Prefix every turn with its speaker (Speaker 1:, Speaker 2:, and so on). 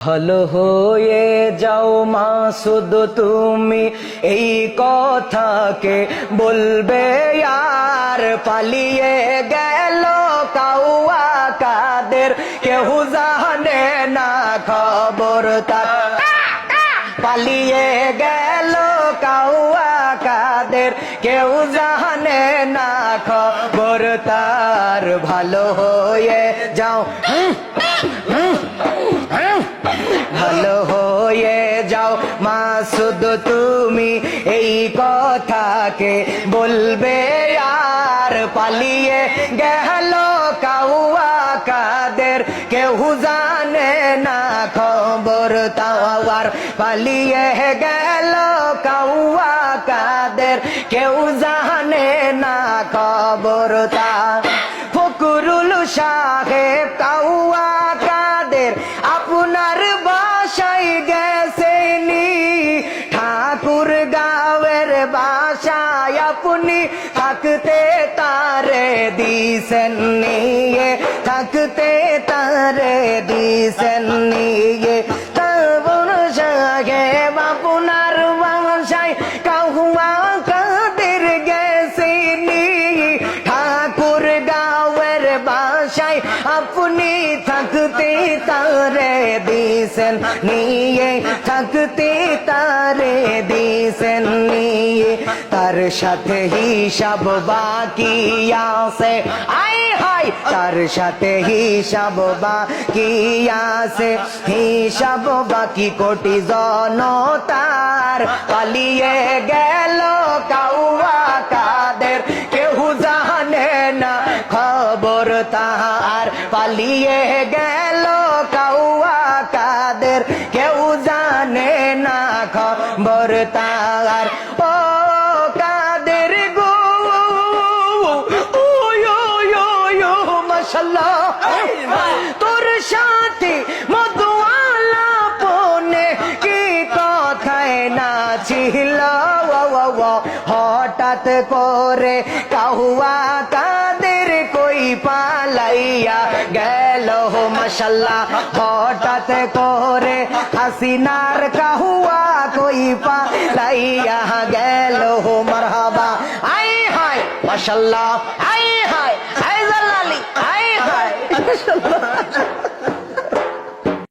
Speaker 1: ভালো হয়ে যাও মাসুদ তুমি এই কথাকে বলবে, আর পালিয়ে গেল কাউয়া কাদের। কেউ জানে না খবর তার। পালিয়ে গেল কাউয়া কাদের। কেউ জানে না খবর তার। ভালো হয়ে যাও। ভালো হয়ে যাও। মাসুদ তুমি এই কথাকে বলবে, আর পালিয়ে গেল কাউয়া কাদের। কেউ জানে না খবর তাওয়ার। পালিয়ে গেল কাউয়া কাদের। কেউ জানে না খবর তা। ফকরুল সাহেব কাউয়া থাকতে তারে দিছেন নিয়ে থাকতে তারে দিছেন নিয়ে। দিছেন, নিয়ে থাকতে তারে দিছেন, নিয়ে তার সাথে হিসাব বাকি আছে। আই হাই তার সাথে হিসাব বাকি আছে। হিসাব বাকি কোটি জনতার পালিয়ে গেল কাউয়া কাদের। কেউ জানে না খবর তাহার পালিয়ে গেল। কাদের কেউ জানে না খবর তাহার ও কাদের গো? ইয়ো তোর সাথে মধুয়ালা পনে কি কথায় না ছিল? হঠাৎ করে কাহুয়া কাদের কই পালাইয়া মশাল্লা হঠাৎ করে হাসিনার কাহুয়া কই পালাইয়া গেল মারহাবা। আই হায়, মাশাল্লাহ, আই হাই আই জালালি আই মাশাল্লাহ।